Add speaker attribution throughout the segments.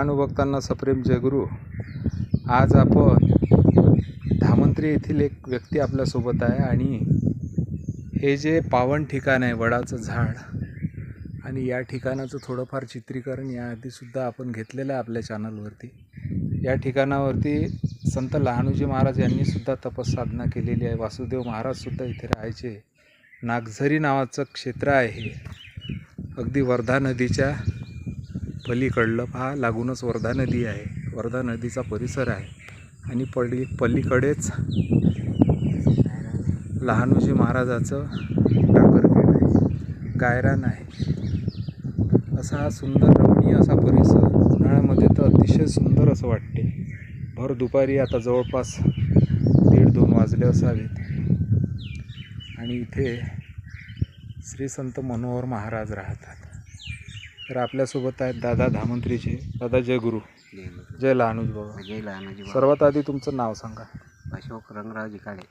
Speaker 1: सर्व सप्रेम जयगुरु. आज आपण धामंत्री येथील एक व्यक्ती आपल्यासोबत आहे आणि हे जे पावन ठिकाण आहे वडाचं झाड आणि या ठिकाणाचं थोडंफार चित्रीकरण याआधीसुद्धा आपण घेतलेलं आहे आपल्या चॅनलवरती. या ठिकाणावरती संत लहानूजी महाराज यांनीसुद्धा तपसाधना केलेली आहे. वासुदेव महाराजसुद्धा इथे राहायचे. नागझरी नावाचं क्षेत्र आहे हे. अगदी वर्धा नदीच्या पलीकडलं पहा लागूनच वर्धा नदी आहे. वर्धा नदीचा परिसर आहे. आणि पली पलीकडेच लहानोजी महाराजाचं टाकरखेड आहे. गायरान आहे. असा हा सुंदर रमणीय असा परिसर उन्हाळ्यामध्ये तर अतिशय सुंदर असं वाटते. भर दुपारी आता जवळपास दीड दोन वाजले असावेत. आणि इथे श्री संत मनोहर महाराज राहतात. तर आपल्यासोबत आहेत दादा धामंत्रीचे दादा जय गुरु. जय लहानूजी बाबा.
Speaker 2: जय लहानाजी
Speaker 1: सर्वात आधी तुमचं नाव सांगा.
Speaker 2: अशोक रंगरावजी काळे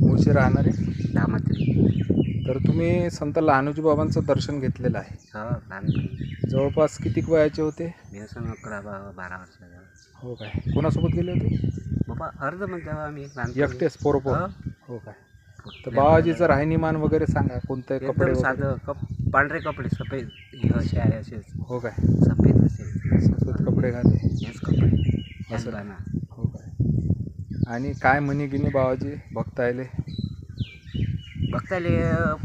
Speaker 1: मूळचे राहणारे?
Speaker 2: दामात्री
Speaker 1: तर तुम्ही संत लहानूजी बाबांचं दर्शन घेतलेलं आहे.
Speaker 2: हो लहानपणी.
Speaker 1: जवळपास किती वयाचे होते?
Speaker 2: व्यसन अकरा बा बारा वर्षाचा
Speaker 1: हो काय. कोणासोबत गेले होते?
Speaker 2: बाबा अर्ज म्हणतो आम्ही लहानपणी.
Speaker 1: एकटेच पोरोपोर.
Speaker 2: हो.
Speaker 1: हो काय. तर बाबाजीचं राहणीमान वगैरे सांगा कोणते कपडे
Speaker 2: एकदम
Speaker 1: वगैरे?
Speaker 2: साधं कप पांढरे कपडे सफेद हे असे आहे असेच
Speaker 1: हो काय?
Speaker 2: सफेद असे.
Speaker 1: सफेद कपडे घाले
Speaker 2: हेच कपडे.
Speaker 1: असं.
Speaker 2: बाणा.
Speaker 1: हो काय? आणि काय म्हणे गिनी बाबाजी भक्त आले
Speaker 2: बघताले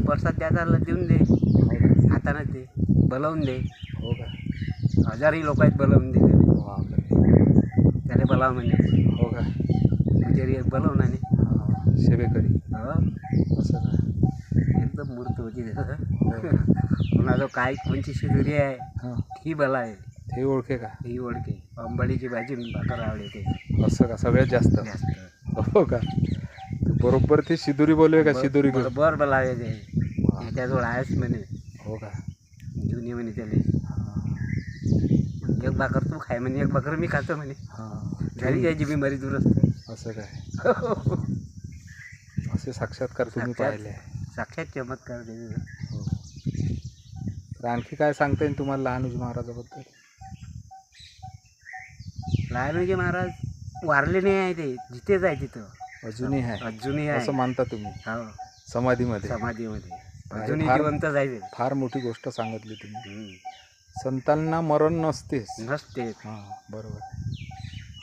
Speaker 2: प्रसाद द्यायला देऊन दे.
Speaker 1: हो काय?
Speaker 2: हातानं दे. बोलावून दे.
Speaker 1: हो काय?
Speaker 2: हजारी लोक आहेत बोलावून दे त्याले.
Speaker 1: बापरे.
Speaker 2: त्याला बोलाव म्हणे.
Speaker 1: हो काय?
Speaker 2: पुजारी एक बोलावून आणि
Speaker 1: सेवेकरी.
Speaker 2: हो?
Speaker 1: असं
Speaker 2: एकदम मूर्त होती जो काय कोणची शिदुरी आहे?
Speaker 1: हां.
Speaker 2: ही बला आहे.
Speaker 1: ते ओळखे का?
Speaker 2: ही ओळखे. अंबाडीची भाजी भाकर आवडते.
Speaker 1: असं का? सगळ्यात जास्त.
Speaker 2: जास्त.
Speaker 1: हो का? बरोबर ते शिदुरी बोलवे का? शिदुरी
Speaker 2: बरोबर बला आहे ते
Speaker 1: वा.
Speaker 2: त्याच्याजवळ आहेच म्हणे.
Speaker 1: हो का?
Speaker 2: जुनी म्हणे त्याले.
Speaker 1: हां.
Speaker 2: एक भाकर तू खाय म्हणे एक भाकर मी खातो म्हणे.
Speaker 1: हां.
Speaker 2: झाली जायची बिमारी दुरुस्त.
Speaker 1: असं काय? असे साक्षात्कार तुम्ही
Speaker 2: साक्षात.
Speaker 1: पाहिले आहे.
Speaker 2: साक्षात चमत्कार
Speaker 1: हो. तर आणखी काय सांगता येईल तुम्हाला लहानूजी महाराजाबद्दल?
Speaker 2: लहानोजी महाराज वारले नाही आहे ते. जिथेच आहे तिथं.
Speaker 1: अजूनही आहे.
Speaker 2: अजूनही
Speaker 1: असं
Speaker 2: आहे
Speaker 1: मानता तुम्ही?
Speaker 2: हो.
Speaker 1: समाधीमध्ये?
Speaker 2: समाधीमध्ये. अजूनही
Speaker 1: फार-
Speaker 2: जिवंतच आहे ते
Speaker 1: फार मोठी गोष्ट सांगितली तुम्ही.
Speaker 2: हम्म.
Speaker 1: संतांना मरण नसतेच.
Speaker 2: नसते.
Speaker 1: हां बरोबर.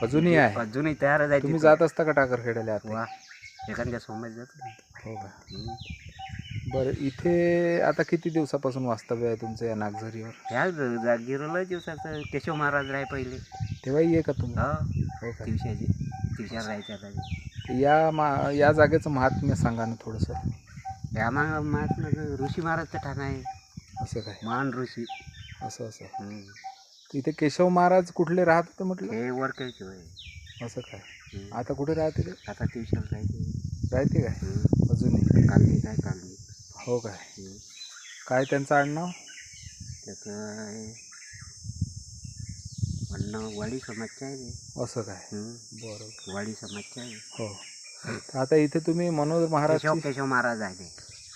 Speaker 1: अजूनही आहे.
Speaker 2: अजूनही तयारच आहे
Speaker 1: तुम्ही
Speaker 2: तिथं.
Speaker 1: जात असता का टाकरखेड्याला आता?
Speaker 2: वा. एखाद्या सोमवारी जातो
Speaker 1: हो का?
Speaker 2: हम्म.
Speaker 1: बरं इथे आता किती दिवसापासून वास्तव्य आहे तुमचं या नागझरीवर?
Speaker 2: ह्या जागीरला दिवसाचं केशव महाराज राय पहिले.
Speaker 1: तेव्हाही आहे का तुम्ही?
Speaker 2: हो.
Speaker 1: हो का?
Speaker 2: राहायच्या
Speaker 1: या मा या जागेचं महात्म्य सांगा ना थोडंसं.
Speaker 2: या मा महात्मा ऋषी महाराजचं ठाण आहे.
Speaker 1: असं काय?
Speaker 2: महान ऋषी.
Speaker 1: असं असं.
Speaker 2: हम्म.
Speaker 1: इथे केशव महाराज कुठले राहत होते म्हटलं?
Speaker 2: हे वरकायचे होय.
Speaker 1: असं काय?
Speaker 2: हम्म.
Speaker 1: आता कुठे राहते ते
Speaker 2: आता दिवसाला राहायचे
Speaker 1: राहते काय. अजूनही.
Speaker 2: कालनी काय कालनी
Speaker 1: हो काय. काय त्यांचं आडनाव?
Speaker 2: त्याचं हे म्हणणं वाडी समाजचं आहे ते.
Speaker 1: असं काय. बरोबर
Speaker 2: वाडी समाजचं आहे.
Speaker 1: हो. तर आता इथे तुम्ही मनोहर महाराज
Speaker 2: केशव केशव महाराज आहे ते.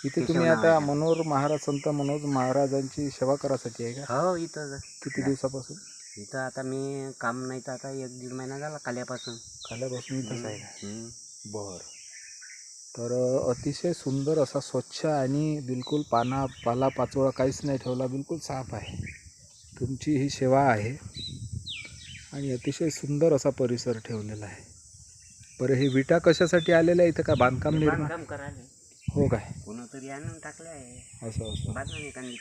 Speaker 1: इथे तुम्ही आता
Speaker 2: आहे.
Speaker 1: मनोहर महाराज संत मनोहर महाराजांची सेवा करासाठी आहे का?
Speaker 2: हो इथं
Speaker 1: किती दिवसापासून?
Speaker 2: इथं आता मी काम नाही तर आता एक दीड महिना झाला काल्यापासून.
Speaker 1: खाल्यापासून इथंच आहे का. बर. तर अतिशय सुंदर असा स्वच्छ आणि बिलकुल पाना पाला पाचोळा काहीच नाही ठेवला बिलकुल साफ आहे. तुमची ही सेवा आहे आणि अतिशय सुंदर असा परिसर ठेवलेला आहे. बरं हे विटा कशासाठी आलेल्या आहे इथं का बांधकाम निर्माण?
Speaker 2: बांधकाम करायला
Speaker 1: हो काय?
Speaker 2: कोणतरी आणून टाकलं आहे.
Speaker 1: असं असं.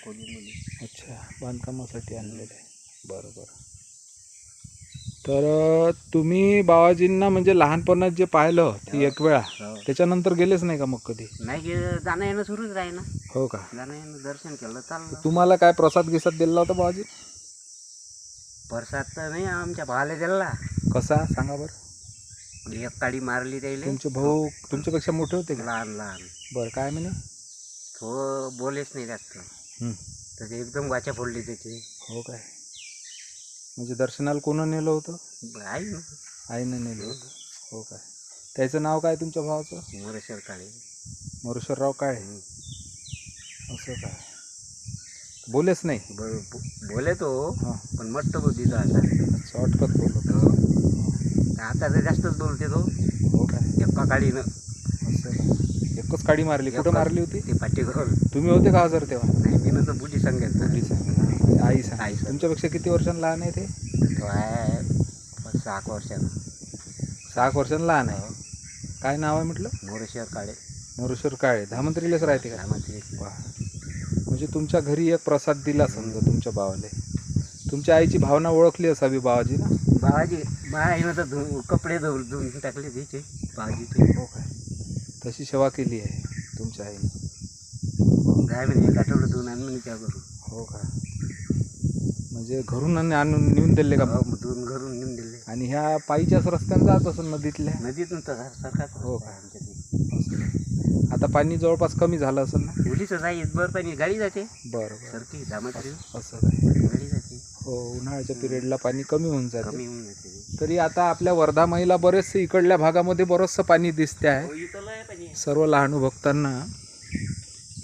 Speaker 2: खोलीमध्ये
Speaker 1: अच्छा बांधकामासाठी आणलेलं आहे. बरं बरं. तर तुम्ही बाबाजींना म्हणजे लहानपणात जे पाहिलं ते एक वेळा
Speaker 2: हो.
Speaker 1: त्याच्यानंतर गेलेच नाही का मग कधी?
Speaker 2: नाही जाणं येणं सुरूच राही ना.
Speaker 1: हो का?
Speaker 2: जाणं येणं दर्शन केलं चाललं.
Speaker 1: तुम्हाला काय प्रसाद गिसाद दिला होता बाबाजी?
Speaker 2: प्रसाद तर नाही आमच्या भावाला दिला.
Speaker 1: कसा? सांगा बरं.
Speaker 2: एक काडी मारली त्याला
Speaker 1: तुमचे भाऊ तुमच्यापेक्षा मोठे होते का?
Speaker 2: लहान लहान.
Speaker 1: बरं काय म्हणे?
Speaker 2: तो बोलेच नाही जास्त.
Speaker 1: हं.
Speaker 2: तर ते एकदम वाचा फोडली त्याची.
Speaker 1: हो काय? म्हणजे दर्शनाला कोण नेलं होतं?
Speaker 2: आई ना
Speaker 1: आईनं नेलं होतं. हो काय. त्याचं नाव काय तुमच्या भावाचं?
Speaker 2: मोरेश्वर काळे.
Speaker 1: मरुशरराव काय
Speaker 2: हं.
Speaker 1: असं काय. बोलेच नाही.
Speaker 2: ब- ब- बोले तो
Speaker 1: हां.
Speaker 2: पण मट्ट बुद्धीचा आता.
Speaker 1: अच्छा अटकत बोलत.
Speaker 2: हो. आता तर जास्तच बोलते तो
Speaker 1: हो काय.
Speaker 2: एका काळीनं
Speaker 1: असं? एकच काडी मारली. कुठं. मारली होती?
Speaker 2: ते पाठी
Speaker 1: तुम्ही होते का हजर तेव्हा?
Speaker 2: नाही मी तर बुद्धी सांगेल
Speaker 1: मुली सांगा आई सांगा.
Speaker 2: आई.
Speaker 1: तुमच्यापेक्षा किती वर्षांनी लहान आहे ते?
Speaker 2: तो आहे पाच सहा वर्षानं.
Speaker 1: सहा वर्षांनी लहान आहे. काय नाव आहे म्हटलं?
Speaker 2: मोरेश्वर काळे.
Speaker 1: नरेश्वर काळे. धामंत्रीलाच राहते का?
Speaker 2: ग्रामातले
Speaker 1: वा. म्हणजे तुमच्या घरी एक प्रसाद दिला समजा तुमच्या भावाले तुमच्या आईची भावना ओळखली असावी बाबाजी ना?
Speaker 2: बाबाजी बाईनं तर धु कपडे धुवून धुवून टाकले तिचे बाबाजीचे
Speaker 1: हो काय? तशी सेवा केली आहे तुमच्या आईने.
Speaker 2: काय म्हणे एक आठवडं धुवून आण म्हणे त्या
Speaker 1: हो का? म्हणजे घरून आणि आणून नेऊन दिले का?
Speaker 2: हो, धुवून घरून नेऊन दिले.
Speaker 1: आणि ह्या पायीच्याच रस्त्याने जात असून नदीतल्या?
Speaker 2: नदीतून तर सरकार
Speaker 1: हो का?
Speaker 2: आमच्या ते.
Speaker 1: आता पाणी जवळपास कमी झालं असेल ना?
Speaker 2: मुलीचं जाई बरं पाणी गाडी जाते.
Speaker 1: बरं बरं.
Speaker 2: सरकी दामात्री
Speaker 1: असं काय
Speaker 2: गाडी जाते.
Speaker 1: हो उन्हाळ्याच्या पिरियडला पाणी कमी होऊन जाते.
Speaker 2: कमी होऊन जाते.
Speaker 1: तरी आता आपल्या वर्धा महिला बरेचसे इकडल्या भागामध्ये बरंचसं पाणी दिसते आहे.
Speaker 2: हो, इथं लय पाणी.
Speaker 1: सर्व लहानू भक्तांना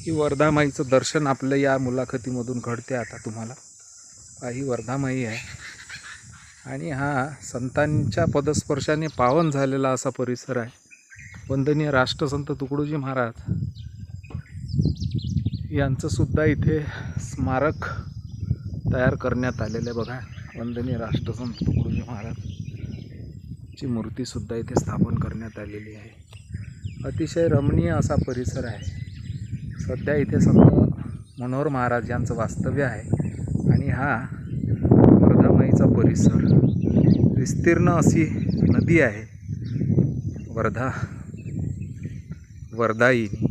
Speaker 1: ही वर्धामाईचं दर्शन आपलं या मुलाखतीमधून घडते आता तुम्हाला. हा ही वर्धामाई आहे. आणि हा संतांच्या पदस्पर्शाने पावन झालेला असा परिसर आहे. वंदनीय राष्ट्रसंत तुकडोजी महाराज यांचं सुद्धा इथे स्मारक तयार करण्यात आलेलं आहे बघा. वंदनीय राष्ट्रसंत तुकडोजी महाराज ची मूर्तीसुद्धा इथे स्थापन करण्यात आलेली आहे. अतिशय रमणीय असा परिसर आहे. सध्या इथे संत मनोहर महाराज यांचं वास्तव्य आहे. आणि हा वर्धामाईचा परिसर. विस्तीर्ण अशी नदी आहे. वर्धा वर्धाईनी.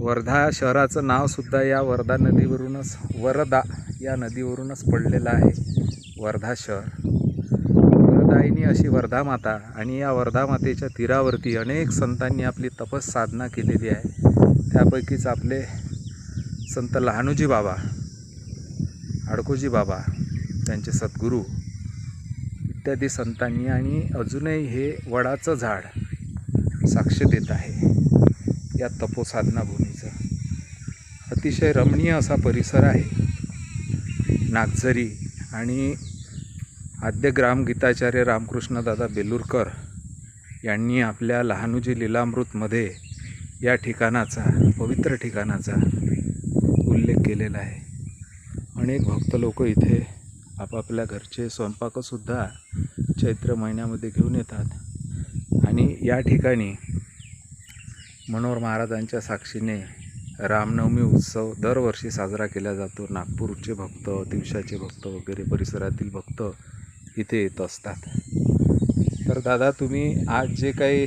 Speaker 1: वर्धा शहराचं नावसुद्धा या वर्धा नदीवरूनच वरदा या नदीवरूनच पडलेलं आहे. वर्धा शहर. वर्धाईनी अशी वर्धा माता आणि या वर्धा मातेच्या तीरावरती अनेक संतांनी आपली तपस साधना केलेली आहे. त्यापैकीच आपले संत लहानूजी बाबा आडकोजी बाबा त्यांचे सद्गुरू इत्यादी संतांनी आणि अजूनही हे वडाचं झाड साक्ष देत आहे या तपोसाधना भूमीचं अतिशय रमणीय असा परिसर आहे. नागझरी आणि आद्य ग्रामगीताचार्य रामकृष्णदादा बेलूरकर यांनी आपल्या लहानुजी लीलामृतमध्ये या ठिकाणाचा पवित्र ठिकाणाचा उल्लेख केलेला आहे. अनेक भक्त लोक इथे आपापल्या घरचे स्वयंपाकसुद्धा चैत्र महिन्यामध्ये घेऊन येतात. आणि या ठिकाणी मनोहर महाराजांच्या साक्षीने रामनवमी उत्सव दरवर्षी साजरा केला जातो. नागपूरचे भक्त दिवसाचे भक्त वगैरे परिसरातील भक्त इथे येत असतात. तर दादा तुम्ही आज जे काही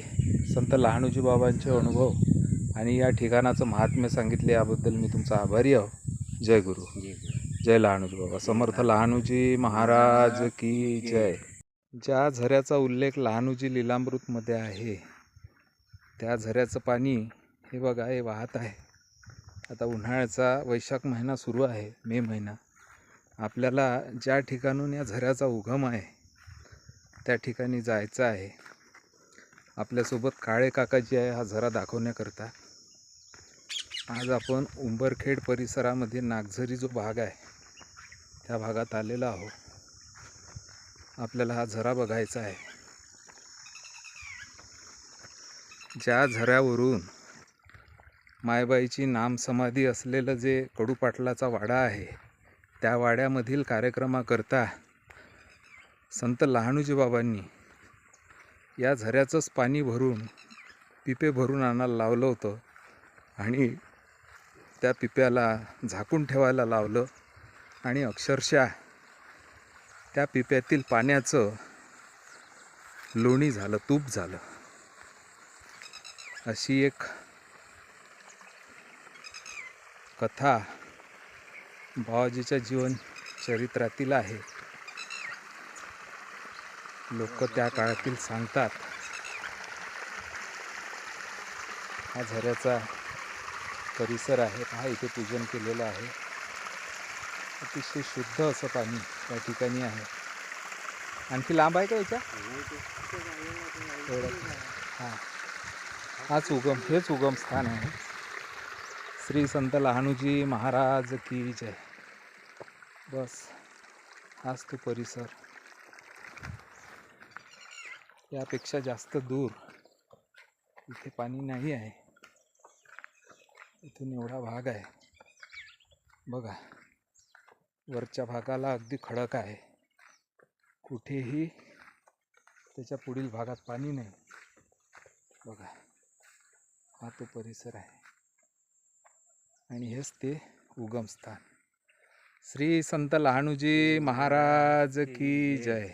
Speaker 1: संत लहानूजी बाबांचे अनुभव आणि या ठिकाणाचं महात्म्य सांगितले याबद्दल मी तुमचा आभारी आहो. जय गुरु. जय लहानूजी बाबा. समर्थ लहानूजी महाराज की जय. ज्या झऱ्याचा उल्लेख लहानूजी लीलामृतमध्ये आहे त्या झऱ्याचं पाणी हे बघा हे वाहत आहे. आता उन्हाळ्याचा वैशाख महिना सुरू आहे मे महिना. आपल्याला ज्या ठिकाणून या झऱ्याचा उगम आहे त्या ठिकाणी जायचं आहे. आपल्यासोबत काळे काकाजी आहे हा झरा दाखवण्याकरता. आज आपण उंबरखेड परिसरामध्ये नागझरी जो भाग आहे त्या भागात आलेलो आहो आपल्याला हा झरा बघायचा आहे. ज्या झऱ्यावरून मायबाईची नामसमाधी असलेलं जे कडूपाटलाचा वाडा आहे त्या वाड्यामधील कार्यक्रमाकरता संत लहानूजी बाबांनी या झऱ्याचंच पाणी भरून पिपे भरून आणायला लावलं होतं आणि त्या पिप्याला झाकून ठेवायला लावलं. आणि अक्षरशः त्या पिप्यातील पाण्याचं लोणी झालं तूप झालं. अशी एक कथा बाबाजीच्या जीवन चरित्रातील आहे. लोक त्या काळातील सांगतात. हा झऱ्याचा परिसर आहे. हा इथे पूजन केलेलं आहे. अतिशय शुद्ध असं पाणी त्या ठिकाणी आहे. आणखी लांब आहे का याच्या? हां. हाच उगम हेच उगम स्थान आहे. श्री संत लहानूजी महाराज की जय. बस. हाच तो परिसर. यापेक्षा जास्त दूर इथे पाणी नाही आहे. इथून एवढा भाग आहे. बघा. वरच्या भागाला अगदी खडक आहे. कुठेही त्याच्या पुढील भागात पाणी नाही. बघा हा तो परिसर आहे. आणि हेच ते उगमस्थान. श्री संत लहानूजी महाराज की जय.